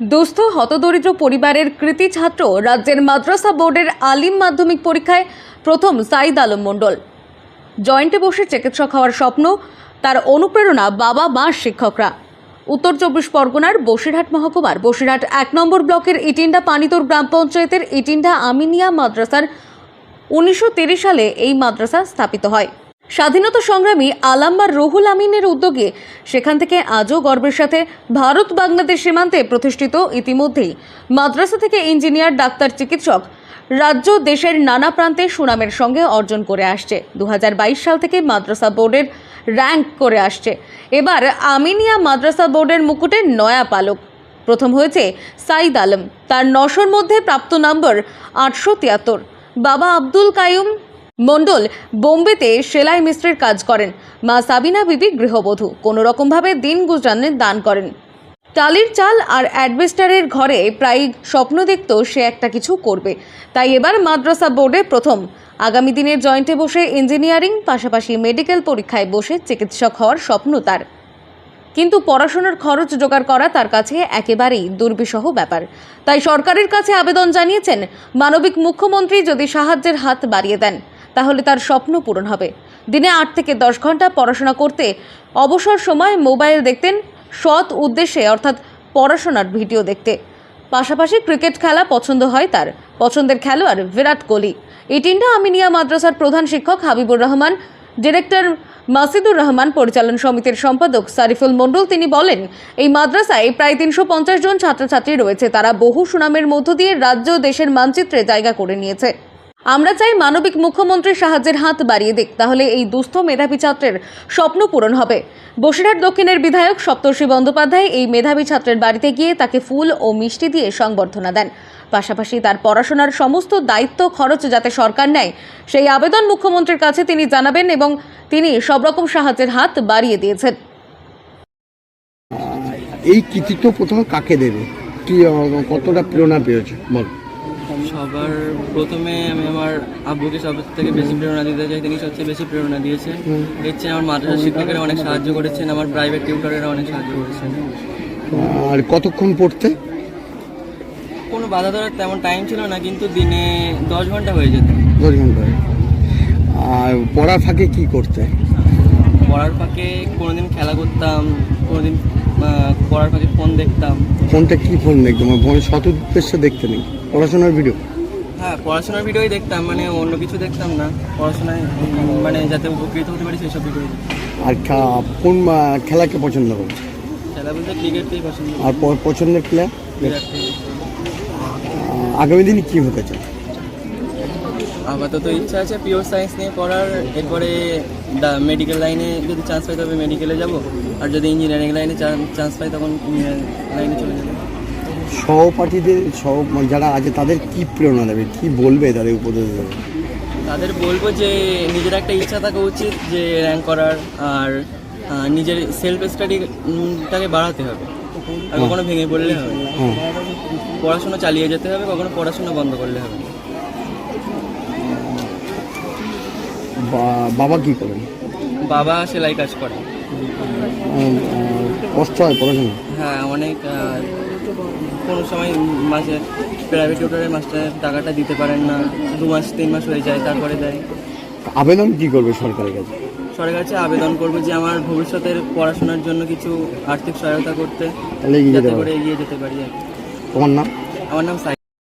দুস্থ হতদরিদ্র পরিবারের কৃতি ছাত্র রাজ্যের মাদ্রাসা বোর্ডের আলিম মাধ্যমিক পরীক্ষায় প্রথম সাইদ আলম মণ্ডল। জয়েন্টে বসে চিকিৎসক হওয়ার স্বপ্ন, তার অনুপ্রেরণা বাবা মা শিক্ষকরা। উত্তর চব্বিশ পরগনার বসিরহাট মহকুমার বসিরহাট এক নম্বর ব্লকের ইটিন্ডা পানিতোর গ্রাম পঞ্চায়েতের ইটিন্ডা আমিনিয়া মাদ্রাসার উনিশশো সালে এই মাদ্রাসা স্থাপিত হয়। স্বাধীনতা সংগ্রামী আলাম্বার রহুল আমিনের উদ্যোগে সেখান থেকে আজও গর্বের সাথে ভারত বাংলাদেশ সীমান্তে প্রতিষ্ঠিত ইতিমধ্যেই। মাদ্রাসা থেকে ইঞ্জিনিয়ার, ডাক্তার, চিকিৎসক রাজ্য দেশের নানা প্রান্তে সুনামের সঙ্গে অর্জন করে আসছে। দু হাজার বাইশ সাল থেকে মাদ্রাসা বোর্ডের র্যাঙ্ক করে আসছে। এবার আমিনিয়া মাদ্রাসা বোর্ডের মুকুটের নয়া পালক। প্রথম হয়েছে সাইদ আলম। তার নশোর মধ্যে প্রাপ্ত নম্বর আটশো তিয়াত্তর। বাবা আব্দুল কায়ুম মণ্ডল বোম্বেতে সেলাই মিস্ত্রির কাজ করেন। মা সাবিনা বিবি গৃহবধূ। কোনো রকমভাবে দিন গুজরানের দান করেন। টালির চাল আর অ্যাডভেস্টারের ঘরে প্রায় স্বপ্ন দেখত সে একটা কিছু করবে। তাই এবার মাদ্রাসা বোর্ডে প্রথম। আগামী দিনে জয়েন্টে বসে ইঞ্জিনিয়ারিং, পাশাপাশি মেডিকেল পরীক্ষায় বসে চিকিৎসক হওয়ার স্বপ্ন তার। কিন্তু পড়াশোনার খরচ জোগাড় করা তার কাছে একেবারেই দুর্বিষহ ব্যাপার। তাই সরকারের কাছে আবেদন জানিয়েছেন, মানবিক মুখ্যমন্ত্রী যদি সাহায্যের হাত বাড়িয়ে দেন। তাহলে তার স্বপ্ন পূরণ হবে। দিনে আট থেকে দশ ঘণ্টা পড়াশোনা করতে অবসর সময় মোবাইল দেখতেন সৎ উদ্দেশ্যে, অর্থাৎ পড়াশোনার ভিডিও দেখতে। পাশাপাশি ক্রিকেট খেলা পছন্দ হয় তার। পছন্দের খেলোয়াড় বিরাট কোহলি। ইটিন্ডা আমিনিয়া মাদ্রাসার প্রধান শিক্ষক হাবিবুর রহমান, ডিরেক্টর মাসিদুর রহমান, পরিচালন সমিতির সম্পাদক সারিফুল মণ্ডল, তিনি বলেন, এই মাদ্রাসায় প্রায় তিনশো পঞ্চাশ জন ছাত্রছাত্রী রয়েছে। তারা বহু সুনামের মধ্য দিয়ে রাজ্য দেশের মানচিত্রে জায়গা করে নিয়েছে। আমরা চাই মানবিক মুখ্যমন্ত্রীর সাহায্যের হাত বাড়িয়ে দিক, তাহলে এই দুস্থ মেধাবী ছাত্রের স্বপ্ন পূরণ হবে। বসিরহাট দক্ষিণের বিধায়ক সপ্তর্ষি বন্দ্যোপাধ্যায় এই মেধাবী ছাত্রের বাড়িতে গিয়ে তাকে ফুল ও মিষ্টি দিয়ে সংবর্ধনা দেন। পাশাপাশি তার পড়াশোনার সমস্ত দায়িত্ব খরচ যাতে সরকার নেয়, সেই আবেদন মুখ্যমন্ত্রীর কাছে তিনি জানাবেন এবং তিনি সব রকম সাহায্যের হাত বাড়িয়ে দিয়েছেন। এই কৃতিত্ব প্রথমে কাকে দেবে? কি কতটা প্রেরণা পেয়েছে? বল। সবার প্রথমে আমি আমার আব্বুকে সব থেকে বেশি প্রেরণা দিতে চাই তিনি সবচেয়ে বেশি প্রেরণা দিয়েছেন দেখছেন আমার মাদ্রাসা শিক্ষকেরা অনেক সাহায্য করেছেন আমার প্রাইভেট টিউটরেরা অনেক সাহায্য করেছেন। আর কতক্ষণ পড়তে? কোনো বাধা ধরার তেমন টাইম ছিল না কিন্তু দিনে দশ ঘণ্টা হয়ে যেত। দশ ঘণ্টা আর পড়ার ফাঁকে কি করতে? পড়ার ফাঁকে কোনোদিন খেলা করতাম কোনোদিন পড়ার ফাঁকে ফোন দেখতাম। ফোনটা কি ফোন দেখতে আমার ফোনে সৎ উদ্দেশ্য দেখতে নেই। পড়াশোনার ভিডিও হ্যাঁ পড়াশোনার ভিডিওই দেখতাম মানে অন্য কিছু দেখতাম না। পড়াশোনায় মানে যাতে উপকৃত হতে পারি সেই সব ভিডিও আর কোন খেলাকে পছন্দ করে? খেলা বলতে ক্রিকেটটাই পছন্দ আর পছন্দের প্লেয়ার আগামী দিনে কি হতে চায় আপাতত ইচ্ছা আছে পিওর সায়েন্স নিয়ে পড়ার। এরপরে মেডিকেল লাইনে যদি চান্স পাই তবে মেডিকেলে যাব। আর যদি ইঞ্জিনিয়ারিং লাইনে চান্স পাই তখন ইঞ্জিনিয়ারিং লাইনে চলে যাব। সহপাঠীদের সহ যারা আছে তাদের কি প্রেরণা দেবে? কি বলবে তাদের উপদেশ দেবে? তাদের বলব যে নিজের একটা ইচ্ছা থাকা উচিত যে র্যাঙ্ক করার আর নিজের সেলফ স্টাডিটাকে বাড়াতে হবে। আর কখনো ভেঙে পড়লে হবে না। পড়াশোনা চালিয়ে যেতে হবে কখনো পড়াশোনা বন্ধ করলে হবে বাবা কি করেন? বাবা সেলাই কাজ করে। কষ্ট হয় পড়াশোনা? হ্যাঁ অনেক কোনো সময় মাসে প্রাইভেট টিউটরের মাস্টার টাকাটা দিতে পারেন না দু মাস তিন মাস হয়ে যায় তারপরে দেয়। আবেদন কি করবে সরকারের কাছে? সরকারের কাছে আবেদন করব যে আমার ভবিষ্যতের পড়াশোনার জন্য কিছু আর্থিক সহায়তা করতে তাহলে এগিয়ে যেতে পারি। তোমার নাম? আমার নাম সাই